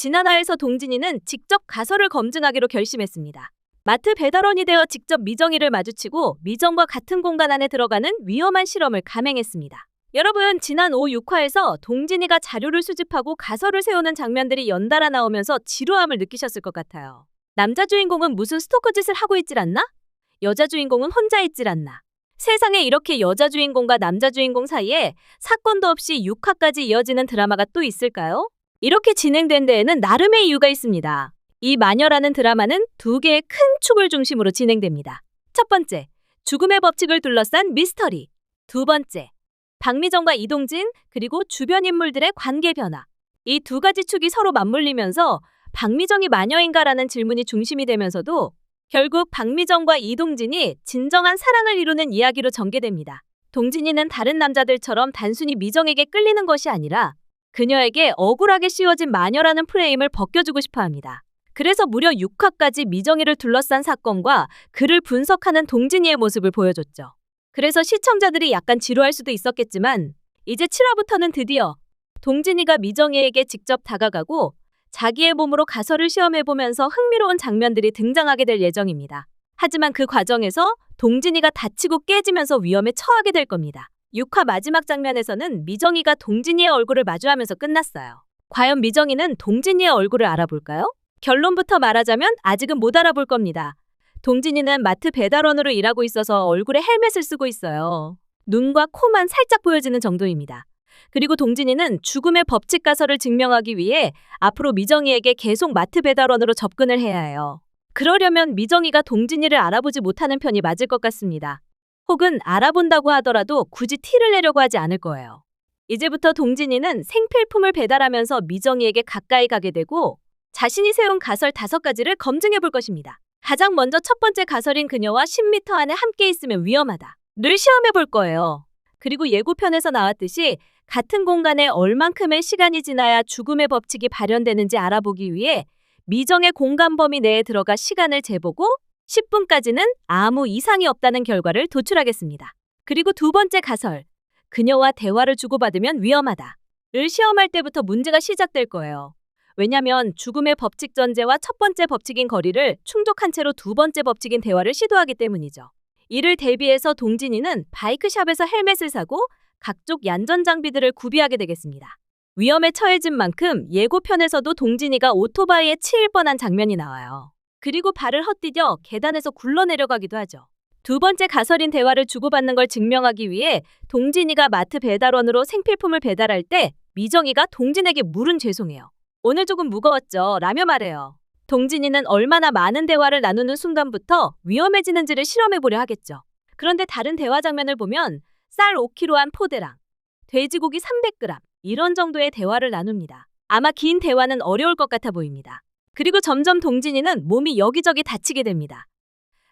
지난화에서 동진이는 직접 가설을 검증하기로 결심했습니다. 마트 배달원이 되어 직접 미정이를 마주치고 미정과 같은 공간 안에 들어가는 위험한 실험을 감행했습니다. 여러분, 지난 5, 6화에서 동진이가 자료를 수집하고 가설을 세우는 장면들이 연달아 나오면서 지루함을 느끼셨을 것 같아요. 남자 주인공은 무슨 스토커 짓을 하고 있질 않나? 여자 주인공은 혼자 있질 않나? 세상에 이렇게 여자 주인공과 남자 주인공 사이에 사건도 없이 6화까지 이어지는 드라마가 또 있을까요? 이렇게 진행된 데에는 나름의 이유가 있습니다. 이 마녀라는 드라마는 두 개의 큰 축을 중심으로 진행됩니다. 첫 번째, 죽음의 법칙을 둘러싼 미스터리. 두 번째, 박미정과 이동진 그리고 주변 인물들의 관계 변화. 이 두 가지 축이 서로 맞물리면서 박미정이 마녀인가라는 질문이 중심이 되면서도 결국 박미정과 이동진이 진정한 사랑을 이루는 이야기로 전개됩니다. 동진이는 다른 남자들처럼 단순히 미정에게 끌리는 것이 아니라 그녀에게 억울하게 씌워진 마녀라는 프레임을 벗겨주고 싶어 합니다. 그래서 무려 6화까지 미정이를 둘러싼 사건과 그를 분석하는 동진이의 모습을 보여줬죠. 그래서 시청자들이 약간 지루할 수도 있었겠지만 이제 7화부터는 드디어 동진이가 미정이에게 직접 다가가고 자기의 몸으로 가설을 시험해보면서 흥미로운 장면들이 등장하게 될 예정입니다. 하지만 그 과정에서 동진이가 다치고 깨지면서 위험에 처하게 될 겁니다. 6화 마지막 장면에서는 미정이가 동진이의 얼굴을 마주하면서 끝났어요. 과연 미정이는 동진이의 얼굴을 알아볼까요? 결론부터 말하자면 아직은 못 알아볼 겁니다. 동진이는 마트 배달원으로 일하고 있어서 얼굴에 헬멧을 쓰고 있어요. 눈과 코만 살짝 보여지는 정도입니다. 그리고 동진이는 죽음의 법칙 가설을 증명하기 위해 앞으로 미정이에게 계속 마트 배달원으로 접근을 해야 해요. 그러려면 미정이가 동진이를 알아보지 못하는 편이 맞을 것 같습니다. 혹은 알아본다고 하더라도 굳이 티를 내려고 하지 않을 거예요. 이제부터 동진이는 생필품을 배달하면서 미정이에게 가까이 가게 되고 자신이 세운 가설 다섯 가지를 검증해 볼 것입니다. 가장 먼저 첫 번째 가설인 그녀와 10m 안에 함께 있으면 위험하다. 를 시험해 볼 거예요. 그리고 예고편에서 나왔듯이 같은 공간에 얼만큼의 시간이 지나야 죽음의 법칙이 발현되는지 알아보기 위해 미정의 공간 범위 내에 들어가 시간을 재보고 10분까지는 아무 이상이 없다는 결과를 도출하겠습니다. 그리고 두 번째 가설. 그녀와 대화를 주고받으면 위험하다. 를 시험할 때부터 문제가 시작될 거예요. 왜냐면 죽음의 법칙 전제와 첫 번째 법칙인 거리를 충족한 채로 두 번째 법칙인 대화를 시도하기 때문이죠. 이를 대비해서 동진이는 바이크샵에서 헬멧을 사고 각종 얀전 장비들을 구비하게 되겠습니다. 위험에 처해진 만큼 예고편에서도 동진이가 오토바이에 치일 뻔한 장면이 나와요. 그리고 발을 헛디뎌 계단에서 굴러 내려가기도 하죠. 두 번째 가설인 대화를 주고받는 걸 증명하기 위해 동진이가 마트 배달원으로 생필품을 배달할 때 미정이가 동진에게 물은 죄송해요. 오늘 조금 무거웠죠. 라며 말해요. 동진이는 얼마나 많은 대화를 나누는 순간부터 위험해지는지를 실험해보려 하겠죠. 그런데 다른 대화 장면을 보면 쌀 5kg 한 포대랑 돼지고기 300g 이런 정도의 대화를 나눕니다. 아마 긴 대화는 어려울 것 같아 보입니다. 그리고 점점 동진이는 몸이 여기저기 다치게 됩니다.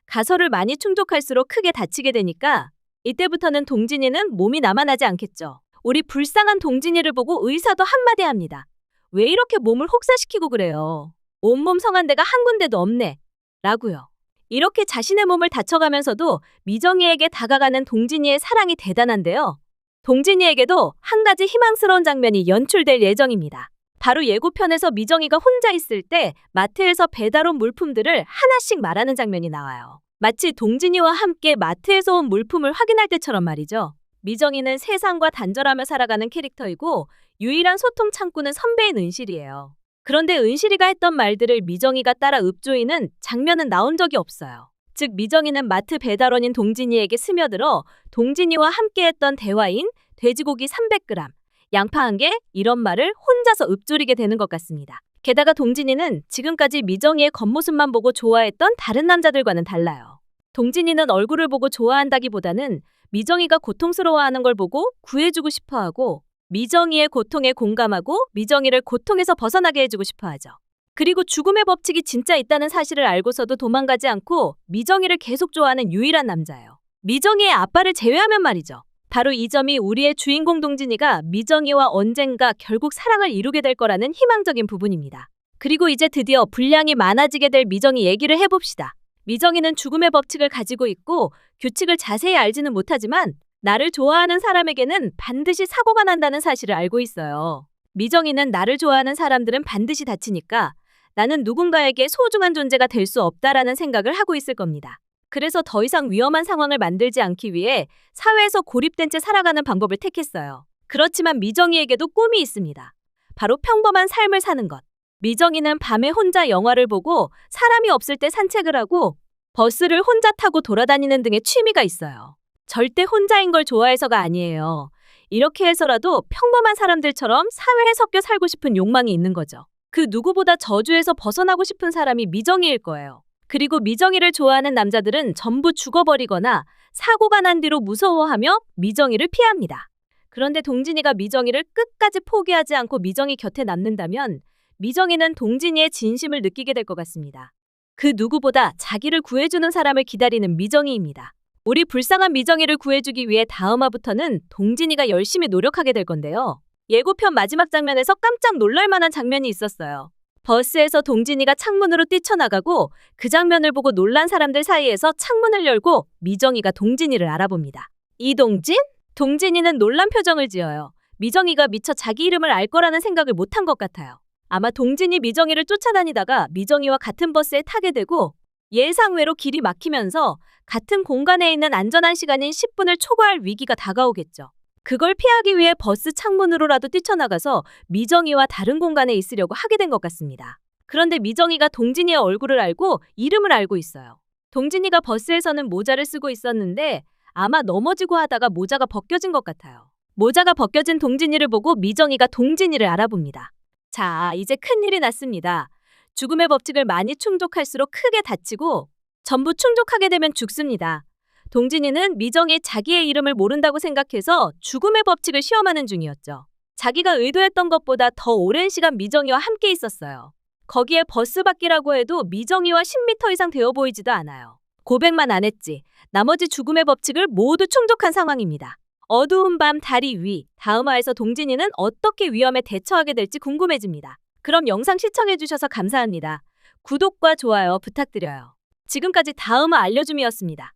가설을 많이 충족할수록 크게 다치게 되니까 이때부터는 동진이는 몸이 남아나지 않겠죠. 우리 불쌍한 동진이를 보고 의사도 한마디 합니다. 왜 이렇게 몸을 혹사시키고 그래요? 온몸 성한 데가 한 군데도 없네. 라고요. 이렇게 자신의 몸을 다쳐가면서도 미정이에게 다가가는 동진이의 사랑이 대단한데요. 동진이에게도 한 가지 희망스러운 장면이 연출될 예정입니다. 바로 예고편에서 미정이가 혼자 있을 때 마트에서 배달 온 물품들을 하나씩 말하는 장면이 나와요. 마치 동진이와 함께 마트에서 온 물품을 확인할 때처럼 말이죠. 미정이는 세상과 단절하며 살아가는 캐릭터이고 유일한 소통 창구는 선배인 은실이에요. 그런데 은실이가 했던 말들을 미정이가 따라 읊조이는 장면은 나온 적이 없어요. 즉 미정이는 마트 배달원인 동진이에게 스며들어 동진이와 함께했던 대화인 돼지고기 300g, 양파 한 개 이런 말을 혼자서 읊조리게 되는 것 같습니다. 게다가 동진이는 지금까지 미정이의 겉모습만 보고 좋아했던 다른 남자들과는 달라요. 동진이는 얼굴을 보고 좋아한다기보다는 미정이가 고통스러워하는 걸 보고 구해주고 싶어하고 미정이의 고통에 공감하고 미정이를 고통에서 벗어나게 해주고 싶어 하죠. 그리고 죽음의 법칙이 진짜 있다는 사실을 알고서도 도망가지 않고 미정이를 계속 좋아하는 유일한 남자예요. 미정이의 아빠를 제외하면 말이죠. 바로 이 점이 우리의 주인공 동진이가 미정이와 언젠가 결국 사랑을 이루게 될 거라는 희망적인 부분입니다. 그리고 이제 드디어 분량이 많아지게 될 미정이 얘기를 해봅시다. 미정이는 죽음의 법칙을 가지고 있고 규칙을 자세히 알지는 못하지만 나를 좋아하는 사람에게는 반드시 사고가 난다는 사실을 알고 있어요. 미정이는 나를 좋아하는 사람들은 반드시 다치니까 나는 누군가에게 소중한 존재가 될 수 없다라는 생각을 하고 있을 겁니다. 그래서 더 이상 위험한 상황을 만들지 않기 위해 사회에서 고립된 채 살아가는 방법을 택했어요. 그렇지만 미정이에게도 꿈이 있습니다. 바로 평범한 삶을 사는 것. 미정이는 밤에 혼자 영화를 보고 사람이 없을 때 산책을 하고 버스를 혼자 타고 돌아다니는 등의 취미가 있어요. 절대 혼자인 걸 좋아해서가 아니에요. 이렇게 해서라도 평범한 사람들처럼 사회에 섞여 살고 싶은 욕망이 있는 거죠. 그 누구보다 저주에서 벗어나고 싶은 사람이 미정이일 거예요. 그리고 미정이를 좋아하는 남자들은 전부 죽어버리거나 사고가 난 뒤로 무서워하며 미정이를 피합니다. 그런데 동진이가 미정이를 끝까지 포기하지 않고 미정이 곁에 남는다면 미정이는 동진이의 진심을 느끼게 될 것 같습니다. 그 누구보다 자기를 구해주는 사람을 기다리는 미정이입니다. 우리 불쌍한 미정이를 구해주기 위해 다음화부터는 동진이가 열심히 노력하게 될 건데요. 예고편 마지막 장면에서 깜짝 놀랄 만한 장면이 있었어요. 버스에서 동진이가 창문으로 뛰쳐나가고 그 장면을 보고 놀란 사람들 사이에서 창문을 열고 미정이가 동진이를 알아봅니다. 이동진? 동진이는 놀란 표정을 지어요. 미정이가 미처 자기 이름을 알 거라는 생각을 못한 것 같아요. 아마 동진이 미정이를 쫓아다니다가 미정이와 같은 버스에 타게 되고 예상외로 길이 막히면서 같은 공간에 있는 안전한 시간인 10분을 초과할 위기가 다가오겠죠. 그걸 피하기 위해 버스 창문으로라도 뛰쳐나가서 미정이와 다른 공간에 있으려고 하게 된 것 같습니다. 그런데 미정이가 동진이의 얼굴을 알고 이름을 알고 있어요. 동진이가 버스에서는 모자를 쓰고 있었는데 아마 넘어지고 하다가 모자가 벗겨진 것 같아요. 모자가 벗겨진 동진이를 보고 미정이가 동진이를 알아봅니다. 자, 이제 큰일이 났습니다. 죽음의 법칙을 많이 충족할수록 크게 다치고 전부 충족하게 되면 죽습니다. 동진이는 미정이 자기의 이름을 모른다고 생각해서 죽음의 법칙을 시험하는 중이었죠. 자기가 의도했던 것보다 더 오랜 시간 미정이와 함께 있었어요. 거기에 버스 밖이라고 해도 미정이와 10m 이상 되어 보이지도 않아요. 고백만 안 했지. 나머지 죽음의 법칙을 모두 충족한 상황입니다. 어두운 밤 다리 위, 다음화에서 동진이는 어떻게 위험에 대처하게 될지 궁금해집니다. 그럼 영상 시청해주셔서 감사합니다. 구독과 좋아요 부탁드려요. 지금까지 다음화 알려줌이었습니다.